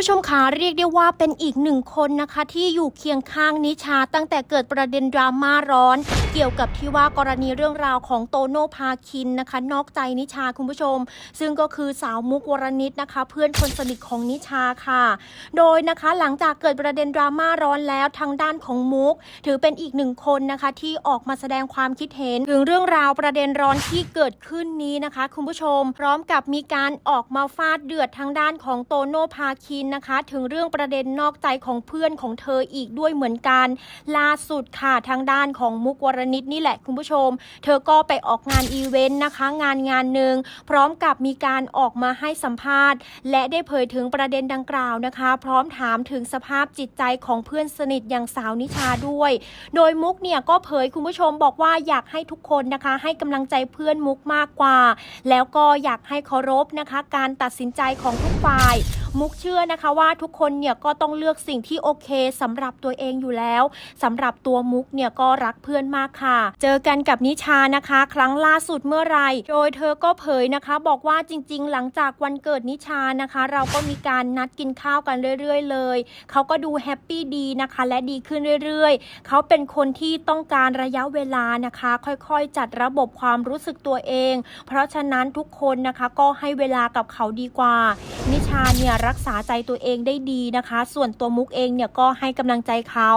ผู้ชมคะเรียกได้ว่าเป็นอีกหนึ่งคนนะคะ ที่อยู่เคียงข้างนิชาตั้งแต่เกิดประเด็นดราม่าร้อน เกี่ยวกับที่ว่ากรณีเรื่องราวของโตโน่พาคินนะคะ นอกใจนิชาคุณผู้ชม ซึ่งก็คือสาวมุกวรณิตนะคะ เพื่อนคนสนิทของนิชาค่ะ โดยนะคะหลังจากเกิดประเด็นดราม่าร้อนแล้วทางด้านของมุก ถือเป็นอีกหนึ่งคนนะคะที่ออกมาแสดงความคิดเห็น ถึงเรื่องราวประเด็นร้อนที่เกิดขึ้นนี้นะคะ คุณผู้ชม พร้อมกับมีการออกมาฟาดเดือดทางด้านของโตโน่พาคินนะคะ ถึงเรื่องประเด็นนอกใจของเพื่อนของเธออีกด้วยเหมือนกัน ล่าสุดค่ะทางด้านของมุกวรณิตนี่แหละคุณผู้ชม เธอก็ไปออกงานอีเวนต์นะคะ งานงานหนึ่งพร้อมกับมีการออกมาให้สัมภาษณ์ และได้เผยถึงประเด็นดังกล่าวนะคะ พร้อมถามถึงสภาพจิตใจของเพื่อนสนิทอย่างสาวนิชาด้วย โดยมุกเนี่ยก็เผยคุณผู้ชมบอกว่าอยากให้ทุกคนนะคะ ให้กำลังใจเพื่อนมุกมากกว่า แล้วก็อยากให้เคารพนะคะ การตัดสินใจของทุกฝ่ายมุกเชื่อนะคะว่าทุกคนเนี่ยก็ต้องเลือกสิ่งที่โอเคสำหรับตัวเองอยู่แล้วสำหรับตัวมุกเนี่ยก็รักเพื่อนมากค่ะ เจอกันกับนิชานะคะ ครั้งล่าสุดเมื่อไร โดยเธอก็เผยนะคะ บอกว่าจริง ๆ หลังจากวันเกิดนิชานะคะ เราก็มีการนัดกินข้าวกันเรื่อย ๆ เลย เขาก็ดูแฮปปี้ดีนะคะและดีขึ้นเรื่อย ๆ เขาเป็นคนที่ต้องการระยะเวลานะคะ ค่อยๆ จัดระบบความรู้สึกตัวเอง เพราะฉะนั้นทุกคนนะคะก็ให้เวลากับเขาดีกว่า นิชาเนี่ยรักษาใจตัวเองได้ดีนะคะ ส่วนตัวมุกเองเนี่ยก็ให้กำลังใจเขา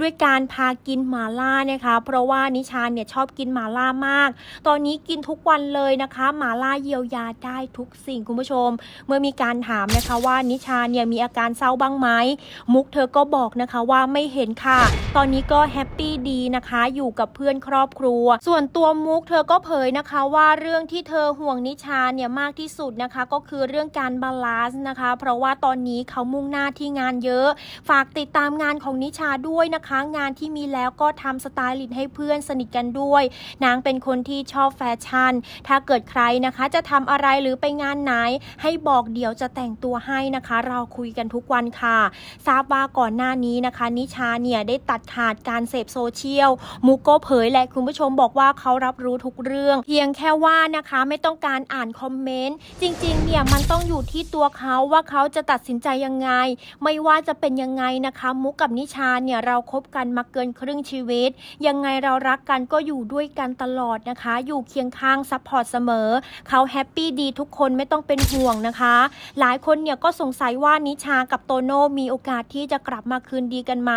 ด้วยการพากินหมาล่านะคะ เพราะว่าว่านิชาเนี่ยชอบกินหมาล่ามาก ตอนนี้กินทุกวันเลยนะคะหมาล่าเยียวยาได้ทุกสิ่งคุณผู้ชม เมื่อมีการถามนะคะว่านิชาเนี่ยมีอาการเศร้าบ้างไหมมุกเธอก็บอกนะคะว่าไม่เห็นค่ะ ตอนนี้ก็แฮปปี้ดีนะคะอยู่กับเพื่อนครอบครัว ส่วนตัวมุกเธอก็เผยนะคะว่าเรื่องที่เธอห่วงนิชาเนี่ยมากที่สุดนะคะ ก็คือเรื่องการบาลานซ์นะคะ เพราะว่าตอนนี้เขามุ่งหน้าที่งานเยอะ ฝากติดตามงานของนิชาด้วยนะคะ งานที่มีแล้วก็ทำสไตล์ลิสต์ให้เพื่อนพื่อนสนิทกันด้วย นางเป็นคนที่ชอบแฟชั่น ถ้าเกิดใครนะคะจะทำอะไรหรือไปงานไหน ให้บอกเดี๋ยวจะแต่งตัวให้นะคะ เราคุยกันทุกวันค่ะ ทราบว่าก่อนหน้านี้นะคะ นิชาเนี่ยได้ตัดขาดการเสพโซเชียล มุกก็เผยและคุณผู้ชมบอกว่าเขารับรู้ทุกเรื่อง เพียงแค่ว่านะคะไม่ต้องการอ่านคอมเมนต์จริงๆเนี่ยมันต้องอยู่ที่ตัวเขาว่าเขาจะตัดสินใจยังไง ไม่ว่าจะเป็นยังไงนะคะ มุกกับนิชาเนี่ยเราคบกันมาเกินครึ่งชีวิต ยังไงเรารักกันก็อยู่ด้วยกันตลอดนะคะ อยู่เคียงข้างซัพพอร์ตเสมอ เขาแฮปปี้ดีทุกคนไม่ต้องเป็นห่วงนะคะ หลายคนเนี่ยก็สงสัยว่านิชากับโตโน่มีโอกาสที่จะกลับมาคืนดีกันไหม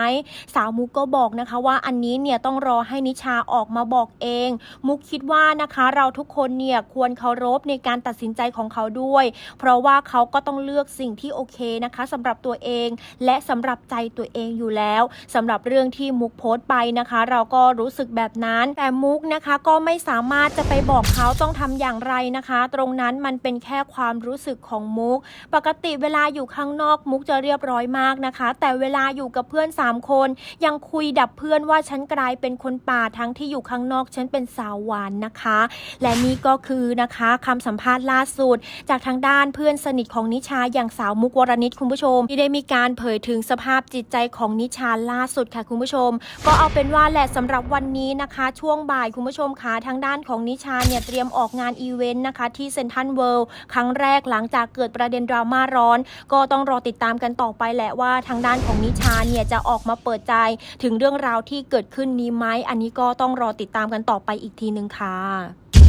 สาวมุกก็บอกนะคะว่าอันนี้เนี่ยต้องรอให้นิชาออกมาบอกเอง มุกคิดว่านะคะเราทุกคนเนี่ยควรเคารพในการตัดสินใจของเขาด้วย เพราะว่าเขาก็ต้องเลือกสิ่งที่โอเคนะคะสำหรับตัวเอง และสำหรับใจตัวเองอยู่แล้วสำหรับเรื่องที่มุกโพสต์ไปนะคะ เราก็รู้สึกแบบนั้น แต่มุกนะคะก็ไม่สามารถจะไปบอกเขาต้องทำอย่างไรนะคะ ตรงนั้นมันเป็นแค่ความรู้สึกของมุก ปกติเวลาอยู่ข้างนอกมุกจะเรียบร้อยมากนะคะ แต่เวลาอยู่กับเพื่อน 3 คน ยังคุยดับเพื่อนว่าฉันกลายเป็นคนป่าทั้งที่อยู่ข้างนอกฉันเป็นสาวหวานนะคะ และนี่ก็คือนะคะคำสัมภาษณ์ล่าสุด จากทางด้านเพื่อนสนิทของนิชาอย่างสาวมุกวรณิตคุณผู้ชม ที่ได้มีการเผยถึงสภาพจิตใจของนิชาล่าสุดค่ะคุณผู้ชม ก็เอาเป็นว่าแหละสำหรับวันนี้นะคะช่วงบ่ายคุณผู้ชมคะทางด้านของนิชาเนี่ยเตรียมออกงานอีเวนต์นะคะที่เซนทันเวิลด์ครั้งแรกหลังจากเกิดประเด็นดราม่าร้อน ก็ต้องรอติดตามกันต่อไปแหละว่าทางด้านของนิชาเนี่ยจะออกมาเปิดใจถึงเรื่องราวที่เกิดขึ้นนี้ไหมอันนี้ก็ต้องรอติดตามกันต่อไปอีกทีหนึ่งค่ะ